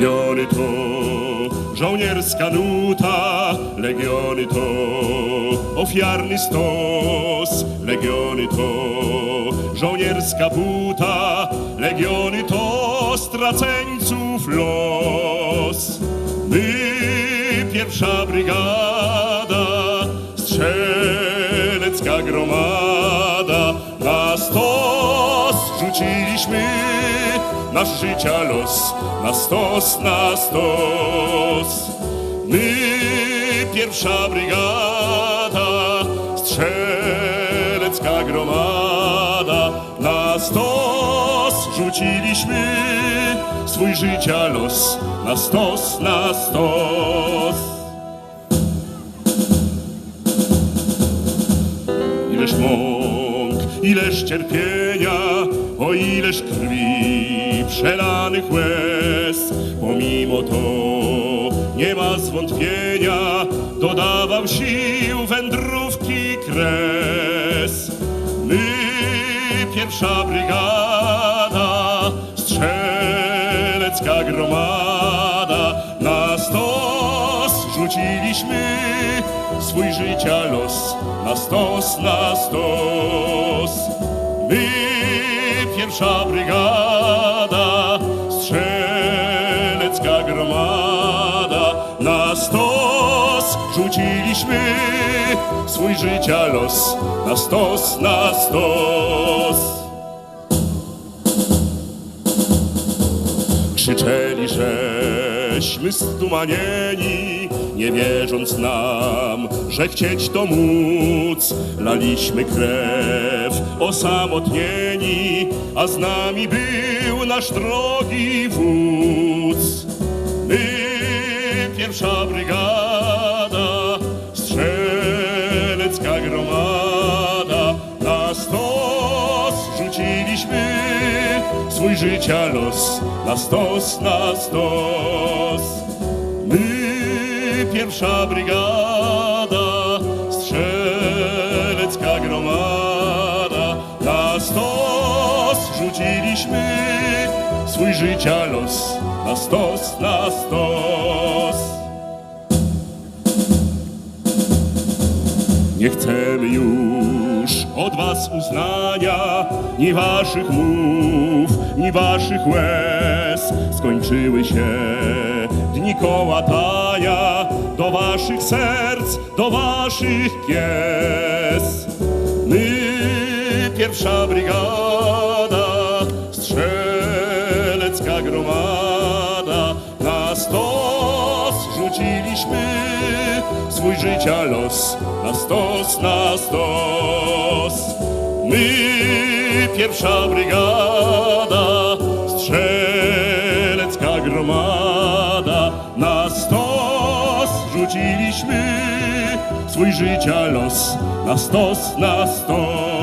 Legiony to żołnierska nuta, legiony to ofiarny stos, legiony to żołnierska buta, legiony to straceńców los. My, pierwsza brygada, strzelecka gromada, na stos rzuciliśmy nasz życia los, na stos, na stos. My, pierwsza brygada, strzelecka gromada, na stos rzuciliśmy swój życia los, na stos, na stos. Ileż mąk, ileż cierpienia, o ileż krwi przelanych łez. Pomimo to nie ma zwątpienia, dodawał sił wędrówki kres. My, pierwsza brygada, strzelecka gromada, na stos rzuciliśmy swój życia los, na stos, na stos. My, pierwsza brygada, strzelecka gromada, na stos rzuciliśmy swój życia los, na stos, na stos. Krzyczeli, żeśmy stumanieni, nie wierząc nam, że chcieć to móc. Laliśmy krew, osamotnieni, a z nami był nasz drogi wódz. My, pierwsza brygada, strzelecka gromada, na stos rzuciliśmy swój życia los, na stos, na stos. My, pierwsza brygada, rzuciliśmy swój życia los, na stos, na stos. Nie chcemy już od was uznania, ni waszych mów, ni waszych łez. Skończyły się dni kołatania, do waszych serc, do waszych pies. My, pierwsza brygada, stos rzuciliśmy swój życia los, na stos, na stos. My, pierwsza brygada, strzelecka gromada, na stos rzuciliśmy swój życia los, na stos, na stos.